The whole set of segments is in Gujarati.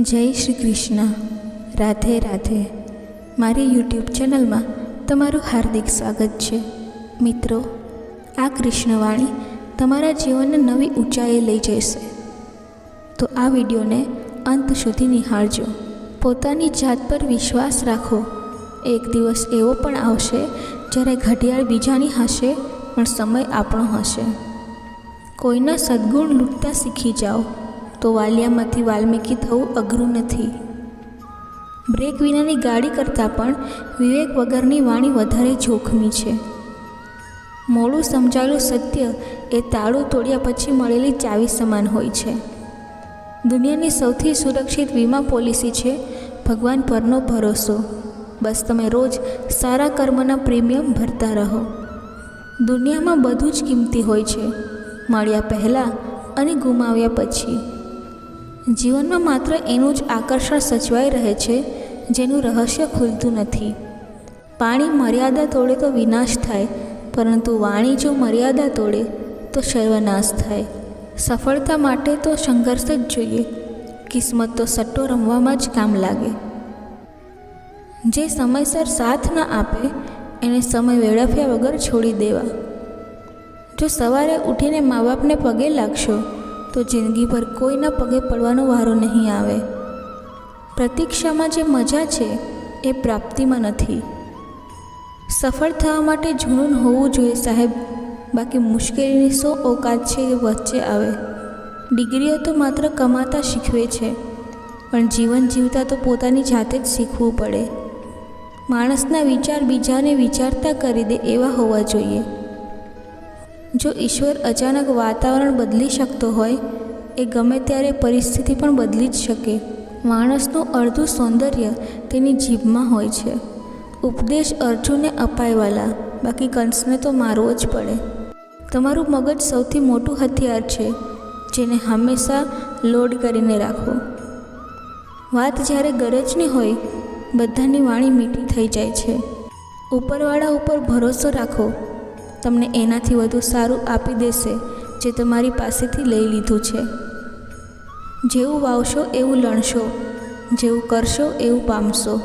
જય શ્રી કૃષ્ણ. રાધે રાધે. મારી યુટ્યુબ ચેનલમાં તમારું હાર્દિક સ્વાગત છે. મિત્રો, આ કૃષ્ણવાણી તમારા જીવનને નવી ઊંચાઈએ લઈ જશે. તો આ વિડીયોને અંત સુધી નિહાળજો. પોતાની જાત પર વિશ્વાસ રાખો. એક દિવસ એવો પણ આવશે જ્યારે ઘડિયાળ બીજાની હશે, પણ સમય આપણો હશે. કોઈના સદગુણ લૂંટતા શીખી જાઓ. તો વાલિયામાંથી વાલ્મીકી થવું અઘરું નથી. બ્રેક વિનાની ગાડી કરતાં પણ વિવેક વગરની વાણી વધારે જોખમી છે. મોડું સમજાયેલું સત્ય એ તાળું તોડ્યા પછી મળેલી ચાવી સમાન હોય છે. દુનિયાની સૌથી સુરક્ષિત વીમા પોલિસી છે ભગવાન પરનો ભરોસો. બસ તમે રોજ સારા કર્મના પ્રીમિયમ ભરતા રહો. દુનિયામાં બધું જ કિંમતી હોય છે. મળ્યા પહેલાં અને ગુમાવ્યા પછી. જીવનમાં માત્ર એનું જ આકર્ષણ સચવાઈ રહે છે, જેનું રહસ્ય ખુલતું નથી. પાણી મર્યાદા તોડે તો વિનાશ થાય, પરંતુ વાણી જો મર્યાદા તોડે, તો સર્વનાશ થાય. સફળતા માટે તો સંઘર્ષ જ જોઈએ, કિસ્મત તો સટ્ટો રમવામાં જ કામ લાગે. જે સમયસર સાથ ન આપે, એને સમય વેડફ્યા વગર છોડી દેવા. જો સવારે ઉઠીને મા બાપને પગે લાગશો તો જિંદગીભર કોઈના પગે પડવાનો વારો નહીં આવે. પ્રતીક્ષામાં જે મજા છે, એ પ્રાપ્તિમાં નથી. સફળ થવા માટે જૂનું હોવું જોઈએ સાહેબ. બાકી મુશ્કેલીની સો ઓકાત છે એ વચ્ચે આવે. ડિગ્રીઓ તો માત્ર કમાતા શીખવે છે, પણ જીવન જીવતા તો પોતાની જાતે જ શીખવું પડે. માણસના વિચાર બીજાને વિચારતા કરી દે એવા હોવા જોઈએ. જો ઈશ્વર અચાનક વાતાવરણ બદલી શકતો હોય, એ ગમે ત્યારે પરિસ્થિતિ પણ બદલી જ શકે. માણસનું અડધું સૌંદર્ય તેની જીભમાં હોય છે. ઉપદેશ અર્જુનને અપાયવાલા. બાકી કંસને તો મારવો જ પડે. તમારું મગજ સૌથી મોટું હથિયાર છે, જેને હંમેશા લોડ કરીને રાખો. વાત જ્યારે ગરજની હોય, બધાની વાણી મીઠી થઈ જાય છે. ઉપરવાળા ઉપર ભરોસો રાખો. તમને એનાથી વધુ સારું આપી દેશે, જે તમારી પાસેથી લઈ લીધું છે. જેવું વાવશો એવું લણશો, જેવું કરશો એવું પામશો.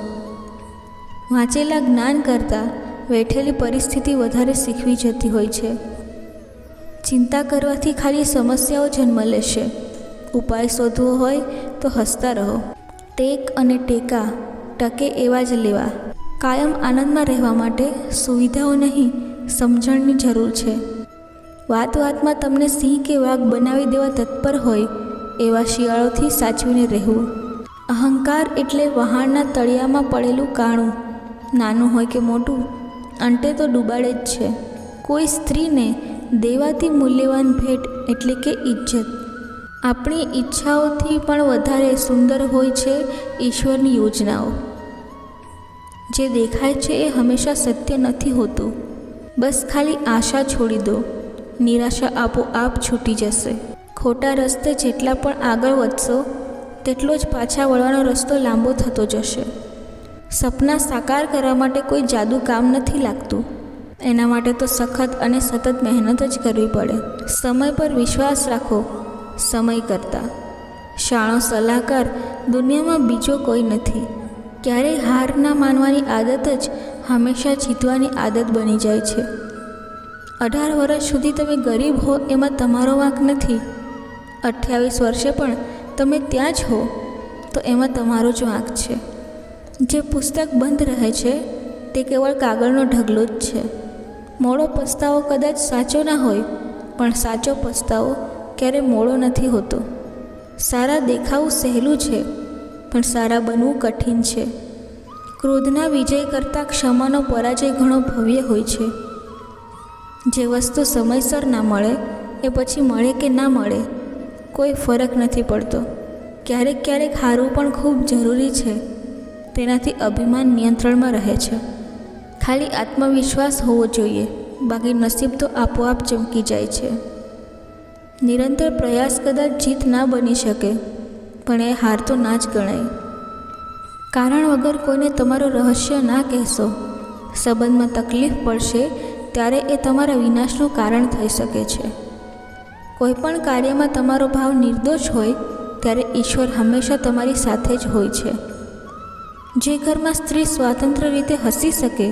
વાંચેલા જ્ઞાન કરતાં વેઠેલી પરિસ્થિતિ વધારે શીખવી જતી હોય છે. ચિંતા કરવાથી ખાલી સમસ્યાઓ જન્મ લેશે. ઉપાય શોધવો હોય તો હસતા રહો. ટેક અને ટેકા, ટકે એવા જ લેવા. કાયમ આનંદમાં રહેવા માટે સુવિધાઓ નહીં સમજણની જરૂર છે. વાત વાતમાં તમને સિંહ કે વાઘ બનાવી દેવા તત્પર હોય, એવા શિયાળોથી સાચવીને રહેવું. અહંકાર એટલે વહાણના તળિયામાં પડેલું કાણું. નાનું હોય કે મોટું, અંતે તો ડૂબાડે જ છે. કોઈ સ્ત્રીને દેવાથી મૂલ્યવાન ભેટ એટલે કે ઇજ્જત આપણી ઈચ્છાઓથી પણ વધારે સુંદર હોય છે ઈશ્વરની યોજનાઓ. જે દેખાય છે એ હંમેશા સત્ય નથી હોતું. બસ ખાલી આશા છોડી દો. નિરાશા આપોઆપ છૂટી જશે. ખોટા રસ્તે જેટલા પણ આગળ વધશો, તેટલો જ પાછા વળવાનો રસ્તો લાંબો થતો જશે. સપના સાકાર કરવા માટે કોઈ જાદુ કામ નથી લાગતું. એના માટે તો સખત અને સતત મહેનત જ કરવી પડે. સમય પર વિશ્વાસ રાખો, સમય કરતાં. શાણો સલાહકાર, દુનિયામાં બીજો કોઈ નથી. ક્યારેય હાર ના માનવાની આદત જ હંમેશા જીતવાની આદત બની જાય છે. અઢાર વર્ષ સુધી તમે ગરીબ હો એમાં તમારો વાંક નથી. અઠ્યાવીસ વર્ષે પણ તમે ત્યાં જ હો, તો એમાં તમારો જ વાંક છે. જે પુસ્તક બંધ રહે છે, તે કેવળ કાગળનો ઢગલો જ છે. મોડો પસ્તાવો કદાચ સાચો ના હોય, પણ સાચો પસ્તાવો ક્યારે મોડો નથી હોતો. સારા દેખાવું સહેલું છે, પણ સારા બનવું કઠિન છે. ક્રોધના વિજય કરતાં ક્ષમાનો પરાજય ઘણો ભવ્ય હોય છે. જે વસ્તુ સમયસર ના મળે, એ પછી મળે કે ના મળે, કોઈ ફરક નથી પડતો. ક્યારેક ક્યારેક હારવું પણ ખૂબ જરૂરી છે. તેનાથી અભિમાન નિયંત્રણમાં રહે છે. ખાલી આત્મવિશ્વાસ હોવો જોઈએ. બાકી નસીબ તો આપોઆપ ચમકી જાય છે. નિરંતર પ્રયાસ કદાચ જીત ના બની શકે, પણ એ હાર તો ના જ ગણાય. કારણ વગર કોઈને તમારું રહસ્ય ના કહેશો. સંબંધમાં તકલીફ પડશે ત્યારે એ તમારા વિનાશનું કારણ થઈ શકે છે. કોઈપણ કાર્યમાં તમારો ભાવ નિર્દોષ હોય ત્યારે ઈશ્વર હંમેશા તમારી સાથે જ હોય છે. જે ઘરમાં સ્ત્રી સ્વાતંત્ર્ય રીતે હસી શકે,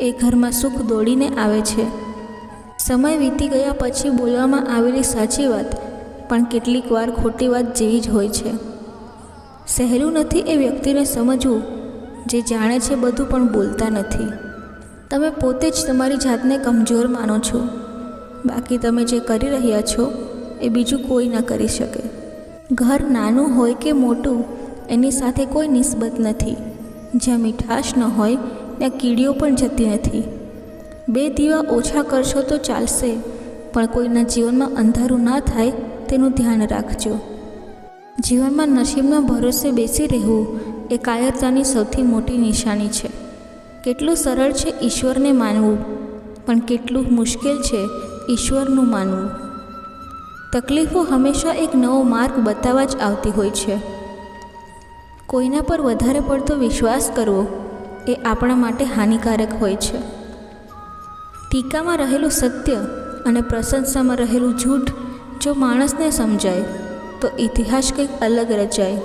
એ ઘરમાં સુખ દોડીને આવે છે. સમય વીતી ગયા પછી બોલવામાં આવેલી સાચી વાત, પણ કેટલીક વાર ખોટી વાત જેવી જ હોય છે. સહેલું નથી એ વ્યક્તિને સમજવું, જે જાણે છે બધું પણ બોલતા નથી. તમે પોતે જ તમારી જાતને કમજોર માનો છો. બાકી તમે જે કરી રહ્યા છો, એ બીજું કોઈ ન કરી શકે. ઘર નાનું હોય કે મોટું, એની સાથે કોઈ નિસ્બત નથી. જ્યાં મીઠાશ ન હોય, ત્યાં કીડીઓ પણ જતી નથી. બે દીવા ઓછા કરશો તો ચાલશે, પણ કોઈના જીવનમાં અંધારું ના થાય, તેનું ધ્યાન રાખજો. જીવનમાં નસીબના ભરોસે બેસી રહેવું એ કાયરતાની સૌથી મોટી નિશાની છે. કેટલું સરળ છે ઈશ્વરને માનવું, પણ કેટલું મુશ્કેલ છે ઈશ્વરનું માનવું. તકલીફો હંમેશા એક નવો માર્ગ બતાવવા જ આવતી હોય છે. કોઈના પર વધારે પડતો વિશ્વાસ કરવો એ આપણા માટે હાનિકારક હોય છે. ટીકામાં રહેલું સત્ય અને પ્રશંસામાં રહેલું જૂઠ જો માણસને સમજાય તો ઇતિહાસ કંઈક અલગ રચાય.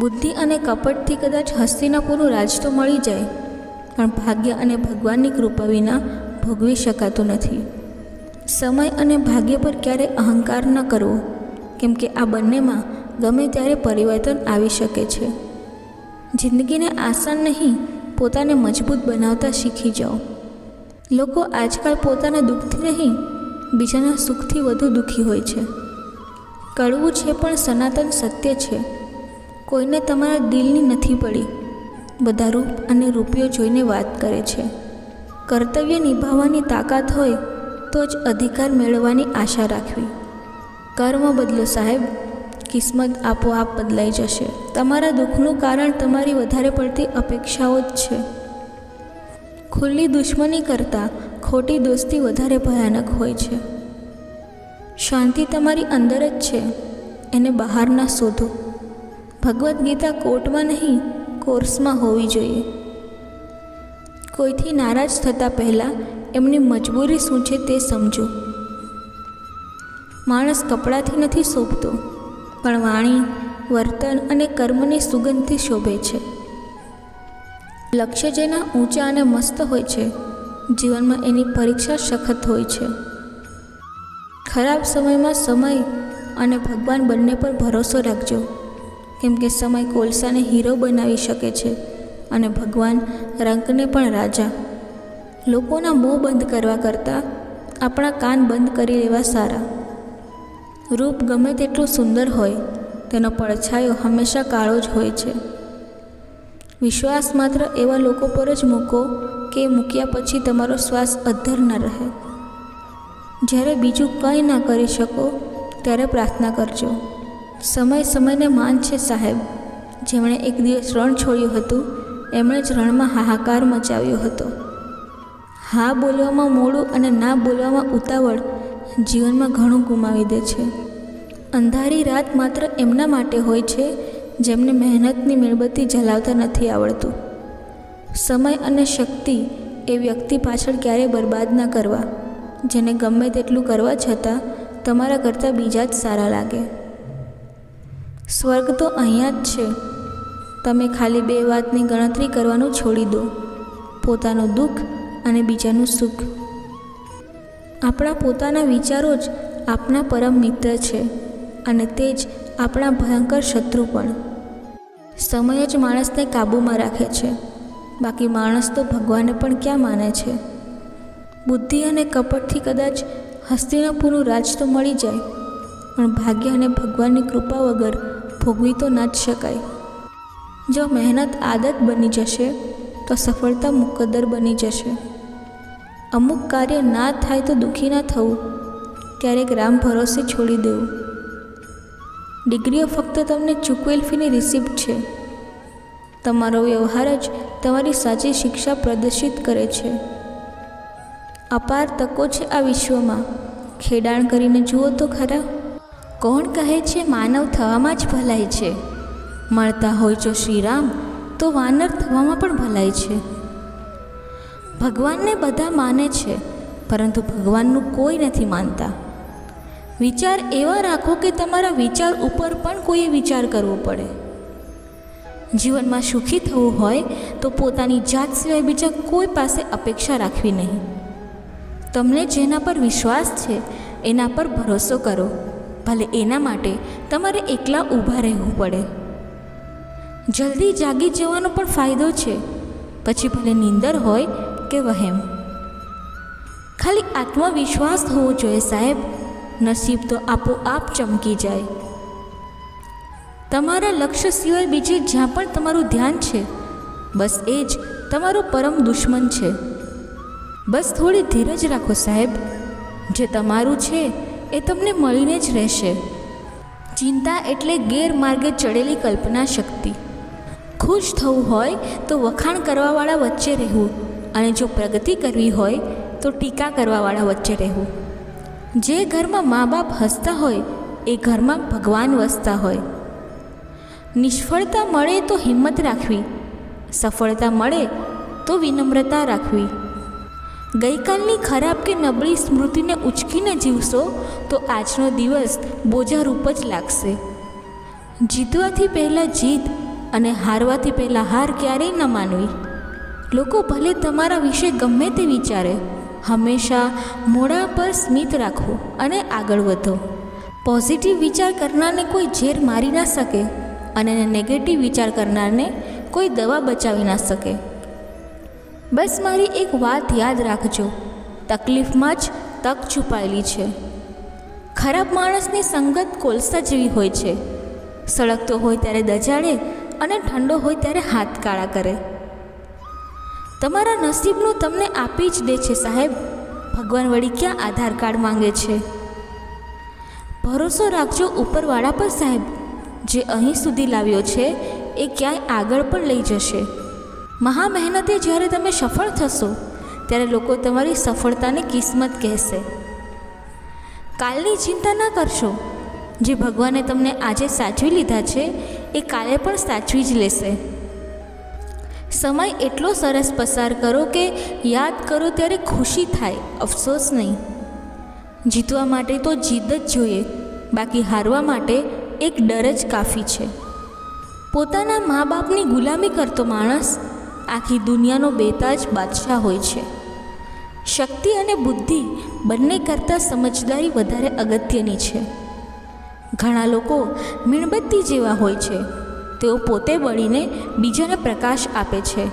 બુદ્ધિ અને કપટથી કદાચ હસ્તિનાપુરનું રાજ તો મળી જાય, પણ ભાગ્ય અને ભગવાનની કૃપા વિના ભોગવી શકાતું નથી. સમય અને ભાગ્ય પર ક્યારેય અહંકાર ન કરવો, કેમ કે આ બંનેમાં ગમે ત્યારે પરિવર્તન આવી શકે છે. જિંદગીને આસાન નહીં, પોતાને મજબૂત બનાવતા શીખી જાઓ. લોકો આજકાલ પોતાના દુઃખથી નહીં, બીજાના સુખથી વધુ દુઃખી હોય છે. કડવું છે પણ સનાતન સત્ય છે. કોઈને તમારા દિલની નથી પડી. બધા રૂપ અને રૂપિયો જોઈને વાત કરે છે. કર્તવ્ય નિભાવવાની તાકાત હોય તો જ અધિકાર મેળવવાની આશા રાખવી. કર્મ બદલો સાહેબ. કિસ્મત આપોઆપ બદલાઈ જશે. તમારા દુઃખનું કારણ તમારી વધારે પડતી અપેક્ષાઓ જ છે. ખુલ્લી દુશ્મની કરતાં ખોટી દોસ્તી વધારે ભયાનક હોય છે. શાંતિ તમારી અંદર જ છે. એને બહાર ના શોધો. ભગવદ્ ગીતા કોર્ટમાં નહીં, કોર્સમાં હોવી જોઈએ. કોઈથી નારાજ થતાં પહેલાં એમની મજબૂરી શું છે તે સમજો. માણસ કપડાથી નથી શોભતો, પણ વાણી, વર્તન અને કર્મની સુગંધથી શોભે છે. લક્ષ્ય જેના ઊંચા અને મસ્ત હોય છે, જીવનમાં એની પરીક્ષા સખત હોય છે. ખરાબ સમયમાં સમય અને ભગવાન બંને પર ભરોસો રાખજો. કેમ કે સમય કોલસાને હીરો બનાવી શકે છે અને ભગવાન રંકને પણ રાજા. લોકોના મોં બંધ કરવા કરતાં આપણા કાન બંધ કરી લેવા સારા. રૂપ ગમે તેટલું સુંદર હોય, તેનો પડછાયો હંમેશા કાળો જ હોય છે. વિશ્વાસ માત્ર એવા લોકો પર જ મૂકો કે મૂક્યા પછી તમારો શ્વાસ અધ્ધર ન રહે. જ્યારે બીજું કંઈ ના કરી શકો, ત્યારે પ્રાર્થના કરજો. સમય સમયને માન છે સાહેબ. જેમણે એક દિવસ રણ છોડ્યું હતું, એમણે જ રણમાં હાહાકાર મચાવ્યો હતો. હા બોલવામાં મોડું અને ના બોલવામાં ઉતાવળ જીવનમાં ઘણું ગુમાવી દે છે. અંધારી રાત માત્ર એમના માટે હોય છે, જેમને મહેનતની મીણબત્તી જલાવતા નથી આવડતું. સમય અને શક્તિ એ વ્યક્તિ પાછળ ક્યારેય બરબાદ ના કરવા. જેને ગમે તેટલું કરવા છતાં તમારા કરતાં બીજા જ સારા લાગે. સ્વર્ગ તો અહીંયા જ છે. તમે ખાલી બે વાતની ગણતરી કરવાનું છોડી દો. પોતાનું દુઃખ અને બીજાનું સુખ. આપણા પોતાના વિચારો જ આપણા પરમ મિત્ર છે અને તે જ આપણા ભયંકર શત્રુ પણ. સમય જ માણસને કાબૂમાં રાખે છે. બાકી માણસ તો ભગવાનને પણ ક્યાં માને છે? બુદ્ધિ અને કપટથી કદાચ હસ્તિનાપુરનું રાજ તો મળી જાય, પણ ભાગ્ય અને ભગવાનની કૃપા વગર ભોગવી તો ના જ શકાય. જો મહેનત આદત બની જશે, તો સફળતા મુકદ્દર બની જશે. અમુક કાર્ય ના થાય તો દુઃખી ના થવું, ક્યારેક રામ ભરોસે છોડી દેવું. ડિગ્રીઓ ફક્ત તમને ચૂકવેલ ફીની રિસિપ્ટ છે. તમારો વ્યવહાર જ તમારી સાચી શિક્ષા પ્રદર્શિત કરે છે. અપાર તકો છે આ વિશ્વમાં. ખેડાણ કરીને જુઓ તો ખરા. કોણ કહે છે માનવ થવામાં જ ભલાઈ છે? મળતા હોય જો શ્રીરામ, તો વાનર થવામાં પણ ભલાઈ છે. ભગવાનને બધા માને છે, પરંતુ ભગવાનનું કોઈ નથી માનતા. વિચાર એવા રાખો કે તમારા વિચાર ઉપર પણ કોઈએ વિચાર કરવો પડે. જીવનમાં સુખી થવું હોય તો પોતાની જાત સિવાય બીજા કોઈ પાસે અપેક્ષા રાખવી નહીં. તમને જેના પર વિશ્વાસ છે, એના પર ભરોસો કરો. ભલે એના માટે તમારે એકલા ઊભા રહેવું પડે. જલ્દી જાગી જવાનો પણ ફાયદો છે. પછી ભલે નીંદર હોય કે વહેમ. ખાલી આત્મવિશ્વાસ હોવો જોઈએ સાહેબ. નસીબ તો આપોઆપ ચમકી જાય. તમારા લક્ષ્ય સિવાય બીજે જ્યાં પણ તમારું ધ્યાન છે, બસ એ જ તમારો પરમ દુશ્મન છે. બસ થોડી ધીરજ રાખો સાહેબ. જે તમારું છે એ તમને મળીને જ રહેશે. ચિંતા એટલે ગેરમાર્ગે ચડેલી કલ્પના શક્તિ. ખુશ થવું હોય તો વખાણ કરવાવાળા વચ્ચે રહેવું અને જો પ્રગતિ કરવી હોય તો ટીકા કરવાવાળા વચ્ચે રહેવું. જે ઘરમાં મા બાપ હસતા હોય એ ઘરમાં ભગવાન વસતા હોય. નિષ્ફળતા મળે તો હિંમત રાખવી. સફળતા મળે તો વિનમ્રતા રાખવી. ગઈકાલની ખરાબ કે નબળી સ્મૃતિને ઉચકીને જીવશો તો આજનો દિવસ બોજારૂપ જ લાગશે. જીતવાથી પહેલાં જીત અને હારવાથી પહેલાં હાર ક્યારેય ન માનવી. લોકો ભલે તમારા વિશે ગમે તે વિચારે, હંમેશા મોઢા પર સ્મિત રાખો અને આગળ વધો. પોઝિટિવ વિચાર કરનારને કોઈ ઝેર મારી ના શકે અને નેગેટિવ વિચાર કરનારને કોઈ દવા બચાવી ના શકે. બસ મારી એક વાત યાદ રાખજો. તકલીફમાં જ તક છુપાયેલી છે. ખરાબ માણસની સંગત કોલસા જેવી હોય છે. સળગતો હોય ત્યારે દજાડે અને ઠંડો હોય ત્યારે હાથ કાળા કરે. તમારા નસીબનું તમને આપી જ દે છે સાહેબ. ભગવાન વળી ક્યાં આધાર કાર્ડ માંગે છે? ભરોસો રાખજો ઉપરવાળા પર સાહેબ. જે અહીં સુધી લાવ્યો છે, એ ક્યાંય આગળ પણ લઈ જશે. મહા મહેનતે જ્યારે તમે સફળ થશો, ત્યારે લોકો તમારી સફળતાને કિસ્મત કહેશે. કાલની ચિંતા ના કરશો. જે ભગવાને તમને આજે સાચવી લીધા છે, એ કાલે પણ સાચવી જ લેશે. સમય એટલો સરસ પસાર કરો કે યાદ કરો ત્યારે ખુશી થાય, અફસોસ નહીં. જીતવા માટે તો જીદ જ જોઈએ, બાકી હારવા માટે એક ડર જ કાફી છે. પોતાના મા બાપની ગુલામી કરતો માણસ આખી દુનિયાનો બેતાજ બાદશાહ હોય છે. શક્તિ અને બુદ્ધિ બંને કરતાં સમજદારી વધારે અગત્યની છે. ઘણા લોકો મીણબત્તી જેવા હોય છે. તેઓ પોતે બળીને બીજાને પ્રકાશ આપે છે.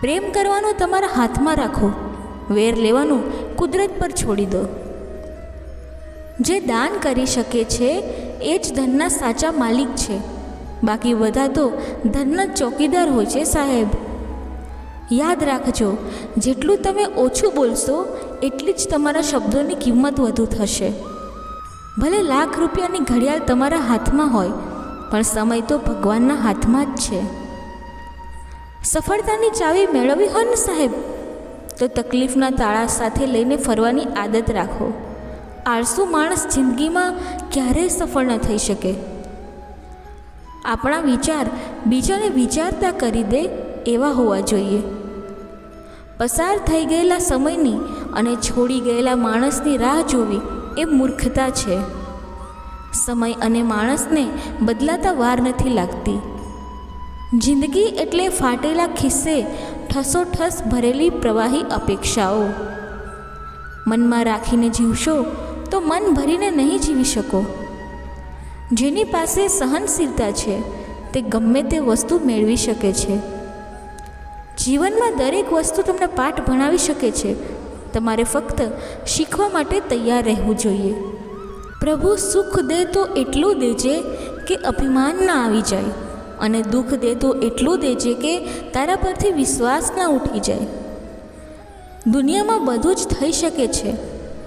પ્રેમ કરવાનો તમારા હાથમાં રાખો. વેર લેવાનું કુદરત પર છોડી દો. જે દાન કરી શકે છે, એ જ ધનના સાચા માલિક છે. બાકી બધા તો ધનના ચોકીદાર હોય છે, સાહેબ. યાદ રાખજો, જેટલું તમે ઓછું બોલશો, એટલી જ તમારા શબ્દોની કિંમત વધુ થશે. ભલે લાખ રૂપિયાની ઘડિયાળ તમારા હાથમાં હોય, પણ સમય તો ભગવાનના હાથમાં જ છે. સફળતાની ચાવી મેળવવી હોય ને, સાહેબ? તો તકલીફના તાળા સાથે લઈને ફરવાની આદત રાખો. આળસુ માણસ જિંદગીમાં ક્યારેય સફળ ન થઈ શકે. આપણા વિચાર બીજાને વિચારતા કરી દે એવા હોવા જોઈએ. પસાર થઈ ગયેલા સમયની અને છોડી ગયેલા માણસની રાહ જોવી એ મૂર્ખતા છે. સમય અને માણસને બદલાતા વાર નથી લાગતી. જિંદગી એટલે ફાટેલા ખિસ્સે ઠસોઠસ ભરેલી પ્રવાહી અપેક્ષાઓ. મનમાં રાખીને જીવશો તો મન ભરીને નહીં જીવી શકો. જેની પાસે સહનશીલતા છે, તે ગમે તે વસ્તુ મેળવી શકે છે. જીવનમાં દરેક વસ્તુ તમને પાઠ ભણાવી શકે છે. તમારે ફક્ત શીખવા માટે તૈયાર રહેવું જોઈએ. પ્રભુ સુખ દે તો એટલું દેજે કે અભિમાન ના આવી જાય અને દુઃખ દે તો એટલું દેજે કે તારા પરથી વિશ્વાસ ના ઉઠી જાય. દુનિયામાં બધું જ થઈ શકે છે.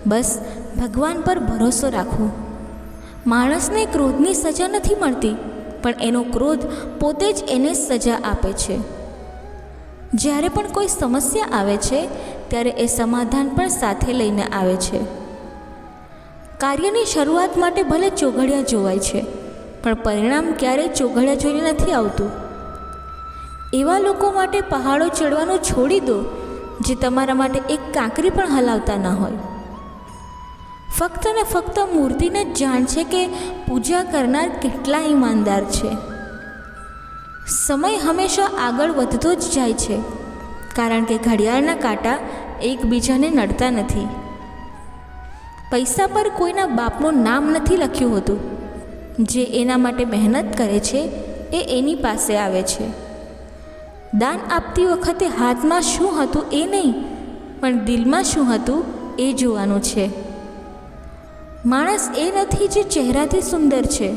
બસ ભગવાન પર ભરોસો રાખવો માણસને ક્રોધની સજા નથી મળતી, પણ એનો ક્રોધ પોતે જ એને સજા આપે છે. જ્યારે પણ કોઈ સમસ્યા આવે છે, ત્યારે એ સમાધાન પણ સાથે લઈને આવે છે. કાર્યની શરૂઆત માટે ભલે ચોઘડિયા જોવાય છે, પણ પરિણામ ક્યારેય ચોઘડિયા જોઈને નથી આવતું. એવા લોકો માટે પહાડો ચડવાનું છોડી દો, જે તમારા માટે એક કાંકરી પણ હલાવતા ન હોય. ફક્ત ને ફક્ત મૂર્તિને જ જાણ છે કે પૂજા કરનાર કેટલા ઈમાનદાર છે. સમય હંમેશા આગળ વધતો જ જાય છે, કારણ કે ઘડિયાળના કાંટા એકબીજાને નડતા નથી. પૈસા પર કોઈના બાપનું નામ નથી લખ્યું હોતું. જે એના માટે મહેનત કરે છે, એ એની પાસે આવે છે. દાન આપતી વખતે હાથમાં શું હતું એ નહીં, પણ દિલમાં શું હતું એ જોવાનું છે. માણસ એ નથી જે ચહેરાથી સુંદર છે.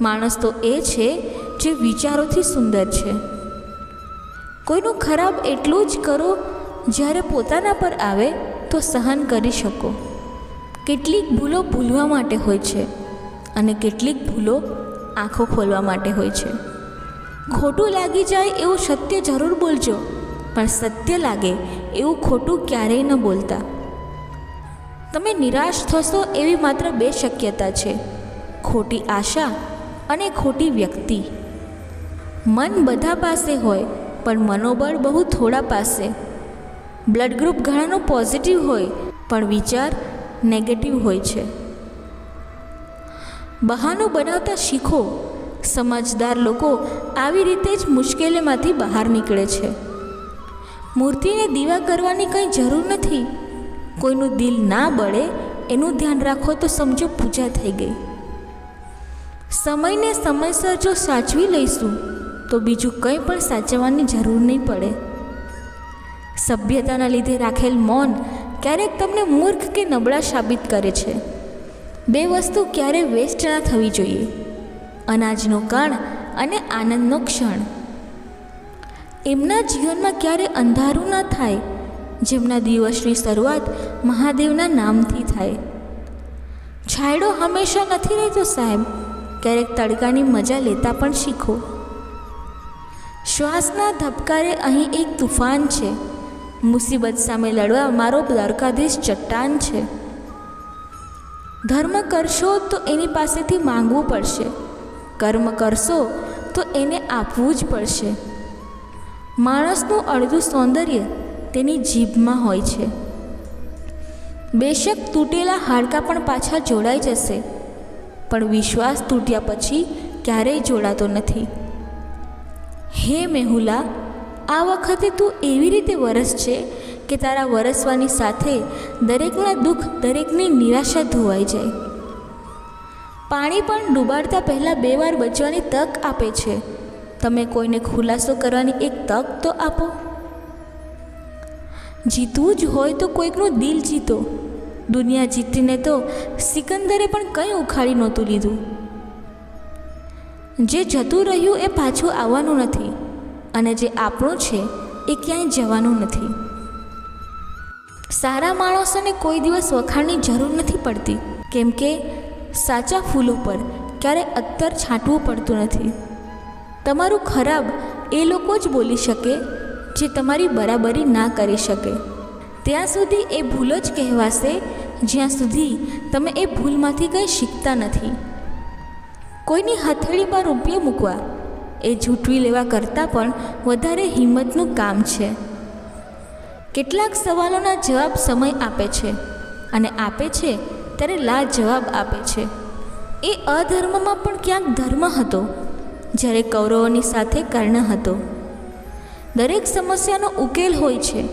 માણસ તો એ છે જે વિચારોથી સુંદર છે. કોઈનું ખરાબ એટલું જ કરો, જ્યારે પોતાના પર આવે, તો સહન કરી શકો. કેટલીક ભૂલો ભૂલવા માટે હોય છે અને કેટલીક ભૂલો આંખો ખોલવા માટે હોય છે. ખોટું લાગી જાય એવું સત્ય જરૂર બોલજો, પણ સત્ય લાગે એવું ખોટું ક્યારેય ન બોલતા. તમે નિરાશ થશો એવી માત્ર બે શક્યતા છે. ખોટી આશા અને ખોટી વ્યક્તિ. મન બધા પાસે હોય, પણ મનોબળ બહુ થોડા પાસે. બ્લડ ગ્રુપ ઘણાનો પોઝિટિવ હોય, પણ વિચાર નેગેટિવ હોય છે. બહાનું બનાવતા શીખો. સમજદાર લોકો આવી રીતે જ મુશ્કેલીમાંથી બહાર નીકળે છે. મૂર્તિને દીવા કરવાની કંઈ જરૂર નથી. કોઈનું દિલ ના બળે એનું ધ્યાન રાખો તો સમજો પૂજા થઈ ગઈ. સમયને સમયસર જો સાચવી લઈશું, તો બીજું કંઈ પણ સાચવવાની જરૂર નહીં પડે. સભ્યતાના લીધે રાખેલ મૌન ક્યારેક તમને મૂર્ખ કે નબળા સાબિત કરે છે. બે વસ્તુ ક્યારે વેસ્ટ ના થવી જોઈએ, અનાજનો કણ અને આનંદનો ક્ષણ. એમના જીવનમાં ક્યારે અંધારું ના થાય જેમના દિવસની શરૂઆત મહાદેવના નામથી થાય. છાંયડો હંમેશા નથી રહેતો સાહેબ. ક્યારેક તડકાની મજા લેતા પણ શીખો. શ્વાસના ધબકારે અહીં એક તુફાન છે. મુસીબત સામે લડવા મારો દ્વારકાધીશ ચટ્ટાન છે. ધર્મ કરશો તો એની પાસેથી માંગવું પડશે. કર્મ કરશો તો એને આપવું જ પડશે. માણસનું અડધું સૌંદર્ય તેની જીભમાં હોય છે. બેશક તૂટેલા હાડકાં પણ પાછા જોડાઈ જશે, પણ વિશ્વાસ તૂટ્યા પછી ક્યારેય જોડાતો નથી. હે મેહુલા, આ વખતે તું એવી રીતે વરસ છે કે તારા વરસવાની સાથે દરેકના દુઃખ, દરેકની નિરાશા ધોવાઈ જાય. પાણી પણ ડૂબાડતા પહેલાં બે વાર બચવાની તક આપે છે. તમે કોઈને ખુલાસો કરવાની એક તક તો આપો. જીતવું જ હોય તો કોઈકનું દિલ જીતો. દુનિયા જીતીને તો સિકંદરે પણ કંઈ ઉખાડી નહોતું લીધું. જે જતું રહ્યું એ પાછું આવવાનું નથી અને જે આપણું છે એ ક્યાંય જવાનું નથી. સારા માણસોને કોઈ દિવસ વખાણની જરૂર નથી પડતી. કેમ કે સાચા ફૂલો પર ક્યારે અત્તર છાંટવું પડતું નથી. તમારું ખરાબ એ લોકો જ બોલી શકે જે તમારી બરાબરી ના કરી શકે. ત્યાં સુધી એ ભૂલ જ કહેવાશે, જ્યાં સુધી તમે એ ભૂલમાંથી કંઈ શીખતા નથી. કોઈની હથેળી પર રૂપિયો મૂકવા, એ ઝૂંટવી લેવા કરતાં પણ વધારે હિંમતનું કામ છે. કેટલાક સવાલોના જવાબ સમય આપે છે, અને આપે છે ત્યારે લા જવાબ આપે છે. એ અધર્મમાં પણ ક્યાંક ધર્મ હતો, જ્યારે કૌરવોની સાથે કર્ણ હતો. દરેક સમસ્યાનો ઉકેલ હોય છે,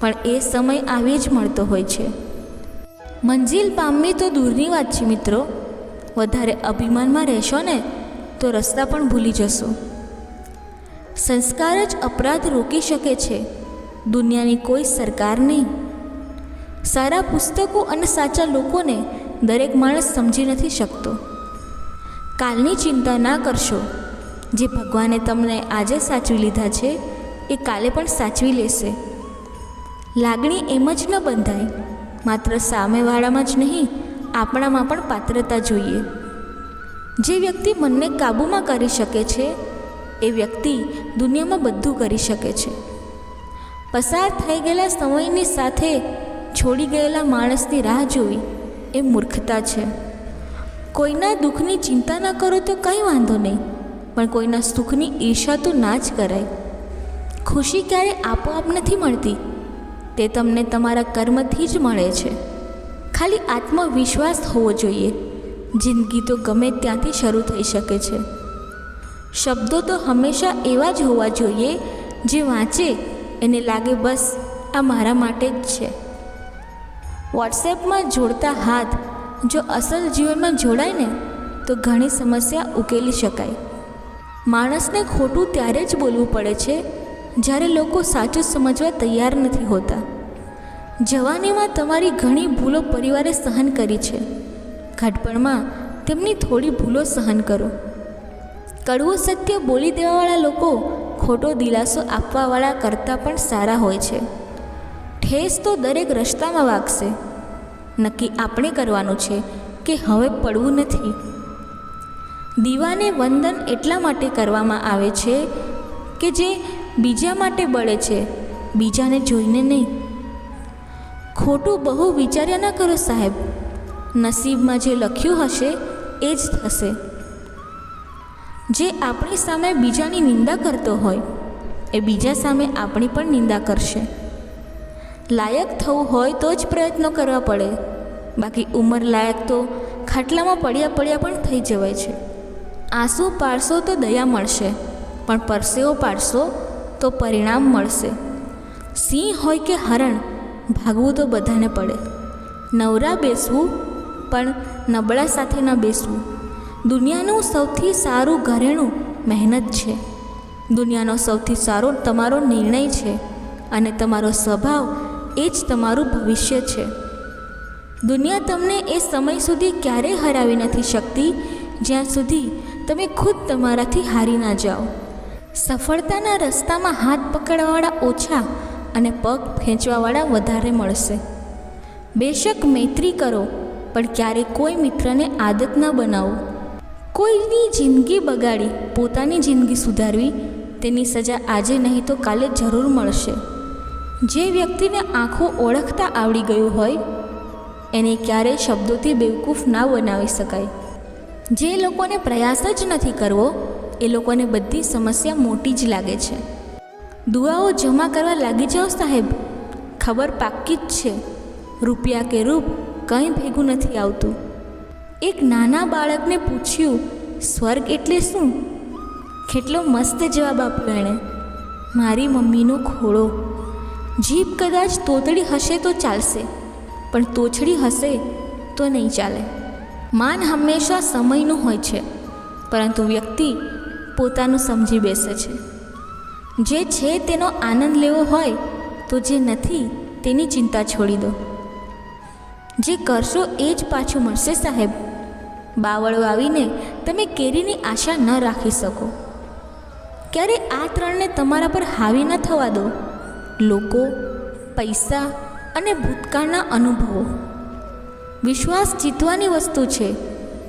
પણ એ સમય આવી જ મળતો હોય છે. મંજિલ પામવી તો દૂરની વાત છે મિત્રો. વધારે અભિમાનમાં રહેશો ને, તો રસ્તા પણ ભૂલી જશો. સંસ્કાર જ અપરાધ રોકી શકે છે. દુનિયાની કોઈ સરકાર નહીં. સારા પુસ્તકો અને સાચા લોકોને દરેક માણસ સમજી નથી શકતો. કાલની ચિંતા ના કરશો. જે ભગવાને તમને આજે સાચવી લીધા છે એ કાલે પણ સાચવી લેશે. લાગણી એમ જ ન બંધાય, માત્ર સામેવાળામાં જ નહીં, આપણામાં પણ પાત્રતા જોઈએ. જે વ્યક્તિ મનને કાબૂમાં કરી શકે છે, એ વ્યક્તિ દુનિયામાં બધું કરી શકે છે. પસાર થઈ ગયેલા સમયની સાથે છોડી ગયેલા માણસની રાહ જોવી એ મૂર્ખતા છે. કોઈના દુઃખની ચિંતા ના કરો તો કંઈ વાંધો નહીં, પણ કોઈના સુખની ઈર્ષા તો ના જ કરાય. ખુશી ક્યારે આપોઆપ નથી મળતી? તે તમને તમારા કર્મથી જ મળે છે. ખાલી આત્મવિશ્વાસ હોવો જોઈએ. જિંદગી તો ગમે ત્યાંથી શરૂ થઈ શકે છે. શબ્દો તો હંમેશા એવા જ હોવા જોઈએ, જે વાંચે, એને લાગે બસ, આ મારા માટે જ છે. વોટ્સએપમાં જોડતા હાથ જો અસલ જીવનમાં જોડાય ને, તો ઘણી સમસ્યા ઉકેલી શકાય. માણસને ખોટું ત્યારે જ બોલવું પડે છે જ્યારે લોકો સાચું સમજવા તૈયાર નથી હોતા. જવાનીમાં તમારી ઘણી ભૂલો પરિવારે સહન કરી છે. ઘટપણમાં તેમની થોડી ભૂલો સહન કરો. કડવું સત્ય બોલી દેવાવાળા લોકો ખોટો દિલાસો આપવાવાળા કરતાં પણ સારા હોય છે. ઠેસ તો દરેક રસ્તામાં વાગશે. નક્કી આપણે કરવાનું છે કે હવે પડવું નથી. દીવાને વંદન એટલા માટે કરવામાં આવે છે કે જે બીજા માટે બળે છે. બીજાને જોઈને નહીં. ખોટું બહુ વિચાર્યા ન કરો સાહેબ. નસીબમાં જે લખ્યું હશે, એ જ થશે. જે આપણી સામે બીજાની નિંદા કરતો હોય, એ બીજા સામે આપણી પણ નિંદા કરશે. લાયક થવું હોય તો જ પ્રયત્નો કરવા પડે. બાકી ઉંમર લાયક તો ખાટલામાં પડ્યા પડ્યા પણ થઈ જવાય છે. આંસુ પાડશો તો દયા મળશે, પણ પરસેવો પાડશો તો પરિણામ મળશે. સિંહ હોય કે હરણ, ભાગવું તો બધાને પડે. નવરા બેસવું, પણ નબળા સાથે ન બેસવું. દુનિયાનું સૌથી સારું ઘરેણું મહેનત છે. દુનિયાનો સૌથી સારો તમારો નિર્ણય છે અને તમારો સ્વભાવ એ જ તમારું ભવિષ્ય છે. દુનિયા તમને એ સમય સુધી ક્યારેય હરાવી નથી શકતી જ્યાં સુધી તમે ખુદ તમારાથી હારી ના જાઓ. સફળતાના રસ્તામાં હાથ પકડવાવાળા ઓછા અને પગ ખેંચવાવાળા વધારે મળશે. બેશક મૈત્રી કરો, પણ ક્યારેય કોઈ મિત્રને આદત ન બનાવો. કોઈની જિંદગી બગાડી, પોતાની જિંદગી સુધારવી, તેની સજા આજે નહીં તો કાલે જરૂર મળશે. જે વ્યક્તિને આંખો ઓળખતા આવડી ગયું હોય, એને ક્યારેય શબ્દોથી બેવકૂફ ના બનાવી શકાય. જે લોકોને પ્રયાસ જ નથી કરવો એ લોકોને બધી સમસ્યા મોટી જ લાગે છે. દુઆઓ જમા કરવા લાગી જાઓ સાહેબ. ખબર પાક્કી જ છે. રૂપિયા કે રૂપ કંઈ ભેગું નથી આવતું. એક નાના બાળકને પૂછ્યું, સ્વર્ગ એટલે શું? કેટલો મસ્ત જવાબ આપ્યો એણે. મારી મમ્મીનો ખોળો. જીભ કદાચ તોતડી હશે તો ચાલશે, પણ તોછડી હશે તો નહીં ચાલે. માન હંમેશા સમયનું હોય છે, પરંતુ વ્યક્તિ પોતાનું સમજી બેસે છે. જે છે તેનો આનંદ લેવો હોય તો જે નથી તેની ચિંતા છોડી દો. જે કરશો એ જ પાછું મળશે સાહેબ. બાવળો આવીને તમે કેરીની આશા ન રાખી શકો. ક્યારે આ ત્રણને તમારા પર હાવી ન થવા દો. લોકો, પૈસા અને ભૂતકાળના અનુભવો. વિશ્વાસ જીતવાની વસ્તુ છે.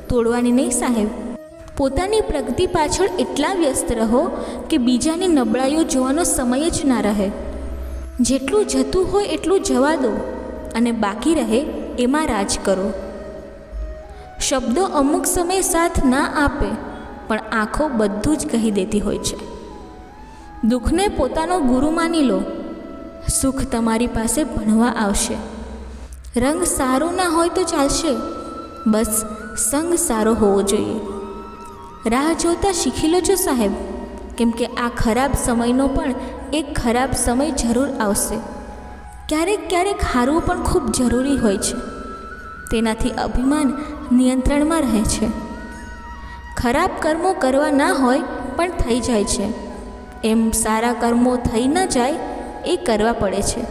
તોડવાની નહીં સાહેબ. પોતાની પ્રગતિ પાછળ એટલા વ્યસ્ત રહો કે બીજાની નબળાઈઓ જોવાનો સમય જ ના રહે. જેટલું જતું હોય એટલું જવા દો અને બાકી રહે એમાં રાજ કરો. શબ્દો અમુક સમય સાથ ના આપે, પણ આંખો બધું જ કહી દેતી હોય છે. દુઃખને પોતાનો ગુરુ માની લો. સુખ તમારી પાસે ભણવા આવશે. રંગ સારો ના હોય તો ચાલશે. બસ સંગ સારો હોવો જોઈએ. રાહ જોતા શીખી લો છો, સાહેબ? કેમ કે આ ખરાબ સમયનો પણ એક ખરાબ સમય જરૂર આવશે. ક્યારેક ક્યારેક હારવું પણ ખૂબ જરૂરી હોય છે. તેનાથી અભિમાન નિયંત્રણમાં રહે છે. ખરાબ કર્મો કરવા ના હોય પણ થઈ જાય છે. એમ સારા કર્મો થઈ ન જાય એ કરવા પડે છે.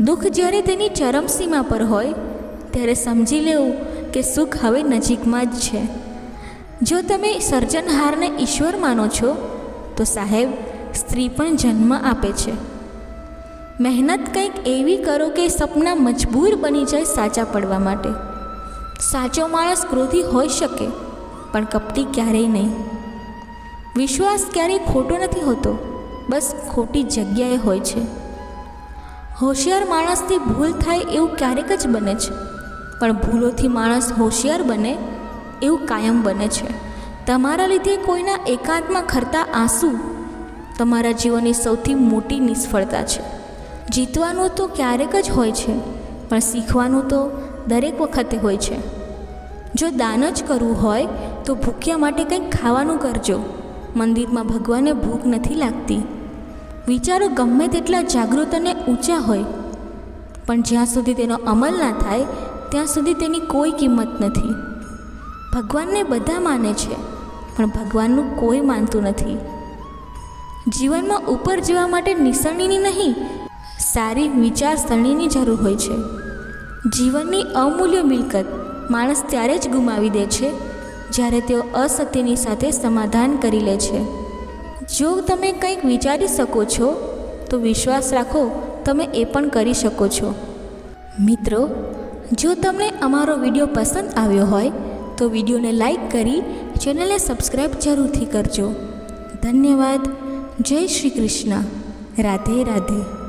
દુઃખ જ્યારે તેની ચરમસીમા પર હોય, ત્યારે સમજી લેવું કે સુખ હવે નજીકમાં જ છે. જો તમે સર્જનહારને ઈશ્વર માનો છો, તો સાહેબ, સ્ત્રી પણ જન્મ આપે છે. મહેનત કંઈક એવી કરો કે સપના મજબૂર બની જાય સાચા પડવા માટે. સાચો માણસ ક્રોધી હોઈ શકે, પણ કપટી ક્યારેય નહીં. વિશ્વાસ ક્યારેય ખોટો નથી હોતો, બસ ખોટી જગ્યાએ હોય છે. હોશિયાર માણસથી ભૂલ થાય એવું ક્યારેક જ બને છે. પણ ભૂલોથી માણસ હોશિયાર બને એવું કાયમ બને છે. તમારા લીધે કોઈના એકાંતમાં ખરતા આંસુ તમારા જીવનની સૌથી મોટી નિષ્ફળતા છે. જીતવાનું તો ક્યારેક જ હોય છે, પણ શીખવાનું તો દરેક વખતે હોય છે. જો દાન જ કરવું હોય, તો ભૂખ્યા માટે કંઈક ખાવાનું કરજો. મંદિરમાં ભગવાનને ભૂખ નથી લાગતી. વિચારો ગમે તેટલા જાગૃત અને ઊંચા હોય, પણ જ્યાં સુધી તેનો અમલ ના થાય, ત્યાં સુધી તેની કોઈ કિંમત નથી. ભગવાનને બધા માને છે, પણ ભગવાનનું કોઈ માનતું નથી. જીવનમાં ઉપર જવા માટે નિસરણીની નહીં, સારી વિચારસરણીની જરૂર હોય છે. જીવનની અમૂલ્ય મિલકત માણસ ત્યારે જ ગુમાવી દે છે, જ્યારે તેઓ અસત્યની સાથે સમાધાન કરી લે છે. જો તમે કંઈક વિચારી શકો છો, તો વિશ્વાસ રાખો, તમે એ પણ કરી શકો છો. મિત્રો, જો તમને અમારો વીડિયો પસંદ આવ્યો હોય તો વિડીયોને લાઈક કરી ચેનલને સબસ્ક્રાઈબ જરૂરથી કરજો. ધન્યવાદ. જય શ્રી કૃષ્ણ. રાધે રાધે.